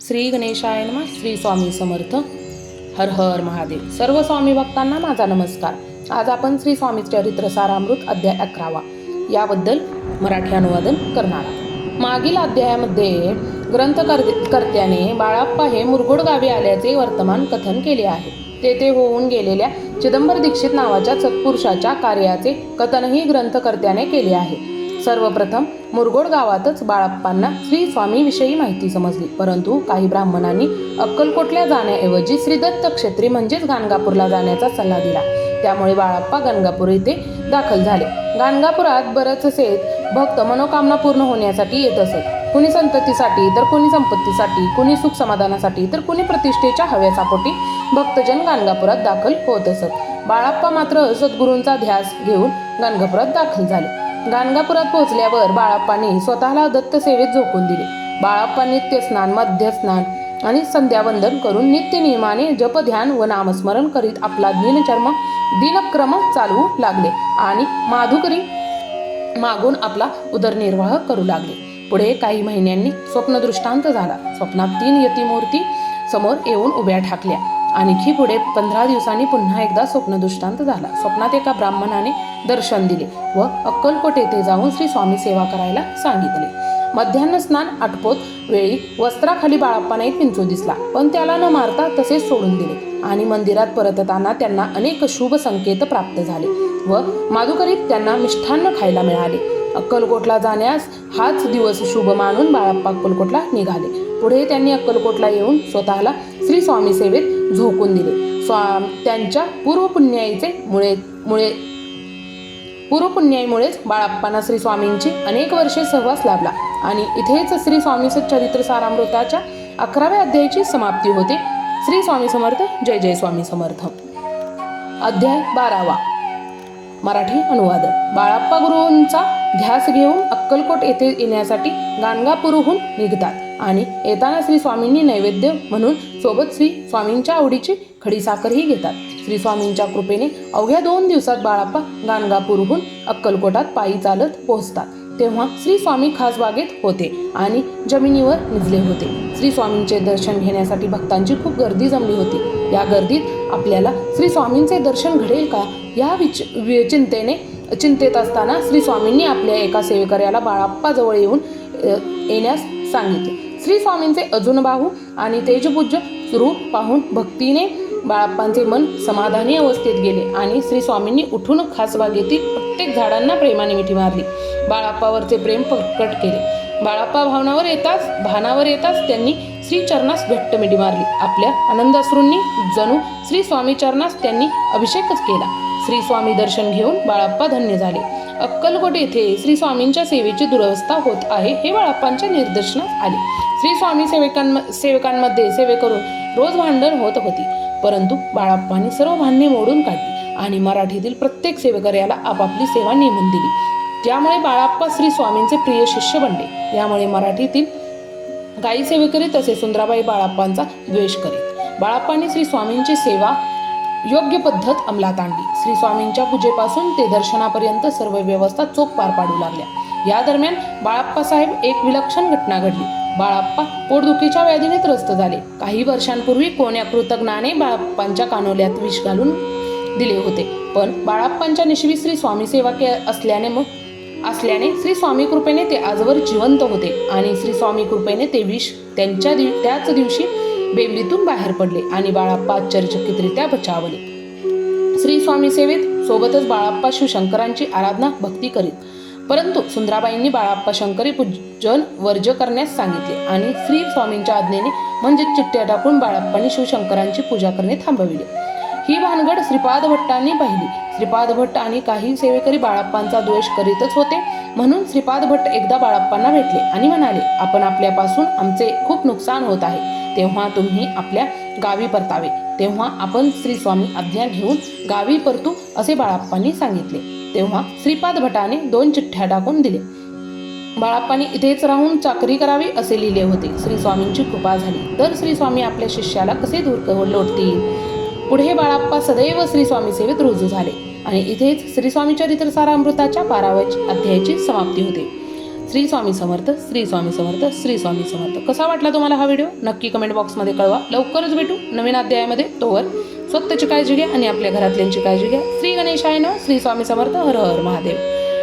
श्री गणेशाय नमः श्री स्वामी समर्थ हर हर महादेव. सर्व स्वामी भक्तांना माझा नमस्कार. आज आपण श्री स्वामी चरित्र सारामृत अध्याय अकरावा. याबद्दल मराठी अनुवादन करणार आहोत. मागील अध्यायामध्ये ग्रंथकर्त्याने बाळाप्पा हे मुरगुड गावी आल्याचे वर्तमान कथन केले आहे. तेथे होऊन गेलेल्या चिदंबर दीक्षित नावाच्या सत्पुरुषाच्या कार्याचे कथनही ग्रंथकर्त्याने केले आहे. सर्वप्रथम मुरगोड गावातच बाळाप्पांना श्री स्वामीविषयी माहिती समजली. परंतु काही ब्राह्मणांनी अक्कलकोटला जाण्याऐवजी श्रीदत्त क्षेत्री म्हणजेच गाणगापूरला जाण्याचा सल्ला दिला. त्यामुळे बाळाप्पा गाणगापूर येथे दाखल झाले. गाणगापुरात बरेचसे भक्त मनोकामना पूर्ण होण्यासाठी येत असत कुणी संततीसाठी तर कुणी संपत्तीसाठी कुणी सुख समाधानासाठी तर कुणी प्रतिष्ठेच्या हव्यासापोटी भक्तजन गाणगापुरात दाखल होत असत. बाळाप्पा मात्र सद्गुरूंचा ध्यास घेऊन गाणगापुरात दाखल झाले. गाणगापुरात पोहोचल्यावर बाळाप्पांनी स्वतःला दत्त सेवेत झोकून दिले. बाळाप्पा नित्य स्नान आणि संध्यावंदन करून नित्य नियमाने जप ध्यान व नामस्मरण करीत आपला दिनचर्म दिनक्रम चालवू लागले आणि माधुकरी मागून आपला उदरनिर्वाह करू लागले. पुढे काही महिन्यांनी स्वप्नदृष्टांत झाला. स्वप्नात तीन यतीमूर्ती समोर येऊन उभ्या ठाकल्या. आणखी पुढे पंधरा दिवसांनी पुन्हा एकदा स्वप्नदृष्टांत झाला. स्वप्नात एका ब्राह्मणाने दर्शन दिले व अक्कलकोट येथे जाऊन श्री स्वामी सेवा करायला सांगितले. मध्यान्ह स्नान आटपोत वेळी वस्त्राखाली बाळाप्पाने एक पिंचू दिसला. पण त्याला न मारता तसेच सोडून दिले आणि मंदिरात परतताना त्यांना अनेक शुभ संकेत प्राप्त झाले व माधुकरीत त्यांना मिष्ठान्न खायला मिळाले. अक्कलकोटला जाण्यास हाच दिवस शुभ मानून बाळाप्पा अक्कलकोटला निघाले. पुढे त्यांनी अक्कलकोटला येऊन स्वतःला श्री स्वामी सेवेत झोकून दिले. स्वा त्यांच्या पूर्वपुण्याईचे मुळे मुळे पूर्वपुण्याईमुळेच बाळाप्पांना श्री स्वामींची अनेक वर्षे सहवास लाभला आणि इथेच श्री स्वामी चरित्र सारामृताच्या अकराव्या अध्यायाची समाप्ती होते. श्री स्वामी समर्थ जय जय स्वामी समर्थ. अध्याय बारावा. मराठी अनुवाद. बाळाप्पा गुरुंचा ध्यास घेऊन अक्कलकोट येथे येण्यासाठी गाणगापूरहून निघतात. आणि येताना श्री स्वामींनी नैवेद्य म्हणून सोबत श्री स्वामींच्या आवडीची खडीसाखरही घेतात. श्री स्वामींच्या कृपेने अवघ्या दोन दिवसात बाळाप्पा गाणगापूरहून अक्कलकोटात पायी चालत पोहोचतात. तेव्हा श्री स्वामी खास बागेत होते आणि जमिनीवर निजले होते. श्री स्वामींचे दर्शन घेण्यासाठी भक्तांची खूप गर्दी जमली होती. या गर्दीत आपल्याला श्री स्वामींचे दर्शन घडेल का या विच वि- चिंतेने चिंतेत असताना श्री स्वामींनी आपल्या एका सेवेकऱ्याला बाळाप्पाजवळ येऊन येण्यास सांगितले. श्री स्वामींचे अजून बाहू आणि तेजपूज्य रूप पाहून भक्तीने बाळाप्पांचे मन समाधानी अवस्थेत गेले आणि श्री स्वामींनी उठून खासबागेतील प्रत्येक झाडांना प्रेमाने मिठी मारली. बाळाप्पावरचे प्रेम प्रकट केले. बाळाप्पा भावनावर येताच भानावर येताच त्यांनी श्री चरणास घट्ट मिठी मारली. आपल्या आनंदाश्रूंनी जणू श्री स्वामी चरणास त्यांनी अभिषेकच केला. श्री स्वामी दर्शन घेऊन बाळाप्पा धन्य झाले. अक्कलकोट येथे श्री स्वामींच्या सेवेची दुरवस्था होत आहे हे बाळाप्पांच्या निदर्शनास आले. श्री स्वामी सेवकां सेवकांमध्ये सेवे करून रोज भांडण होत होती. परंतु बाळाप्पांनी सर्व भांडणे मोडून काढली आणि मराठीतील प्रत्येक सेवेकऱ्याला आपापली सेवा नेमून दिली. त्यामुळे बाळाप्पा श्री स्वामींचे प्रिय शिष्य बनले. यामुळे मराठीतील गाई सेवेकरी तसे सुंदराबाई बाळाप्पांचा द्वेष करीत बाळाप्पांनी श्री स्वामींची सेवा योग्य पद्धत अंमलात आणली. श्री स्वामींच्या पूजेपासून ते दर्शनापर्यंत सर्व व्यवस्था चोख पार पाडू लागल्या. या दरम्यान बाळाप्पा साहेब एक विलक्षण घटना घडली. बाळाप्पा पोटदुखीच्या व्याधीने त्रस्त झाले. काही वर्षांपूर्वी कोण्या कृतज्ञाने बाळाप्पांच्या कानोल्यात विष घालून दिले होते. पण बाळाप्पांच्या निशवी श्री स्वामी सेवा के असल्याने मग असल्याने श्री स्वामी कृपेने ते आजवर जिवंत होते आणि श्री स्वामी कृपेने ते विष त्यांच्या दिव त्याच दिवशी बेंबीतून बाहेर पडले आणि बाळाप्पा आश्चर्यचकितरित्या बचावले. श्री स्वामी सेवेत सोबतच बाळाप्पा शिवशंकरांची आराधना भक्ती करीत. परंतु सुंदराबाईंनी बाळाप्पा शंकरी पूज जन वर्ज करण्यास सांगितले आणि श्री स्वामींच्या आज्ञेने म्हणजे चिठ्ठ्या टाकून बाळाप्पांनी शिवशंकरांची पूजा करणे थांबविले. ही भानगड श्रीपाद भट्टांनी पाहिली. श्रीपाद भट्ट आणि काही सेवेकरी बाळाप्पांचा द्वेष करीतच होते. म्हणून श्रीपाद भट्ट एकदा बाळाप्पांना भेटले आणि म्हणाले आपण आपल्यापासून आमचे खूप नुकसान होत आहे. तेव्हा तुम्ही आपल्या गावी परतावे. तेव्हा आपण श्री स्वामी आज्ञा घेऊन गावी परतू असे बाळाप्पांनी सांगितले. तेव्हा श्रीपाद भटाने दोन चिठ्ठ्या टाकून दिले बाळाप्पाने इथेच राहून चाकरी करावी असे लिहिले होते. श्री स्वामींची कृपा झाली. तर श्री स्वामी आपल्या शिष्याला कसे दूर लोटतील? पुढे बाळाप्पा सदैव श्री स्वामी सेवेत रुजू झाले आणि इथेच श्री स्वामी चरित्रसारामृताच्या बारावच अध्यायाची समाप्ती होते. श्री स्वामी समर्थ श्री स्वामी समर्थ श्री स्वामी समर्थ. कसा वाटला तुम्हाला हा व्हिडिओ? नक्की कमेंट बॉक्समध्ये कळवा. लवकरच भेटू नवीन अध्यायामध्ये. तोवर स्वतःची काळजी घ्या आणि आपल्या घरातल्यांची काळजी घ्या. श्री गणेशायनं श्री स्वामी समर्थ. हर हर महादेव.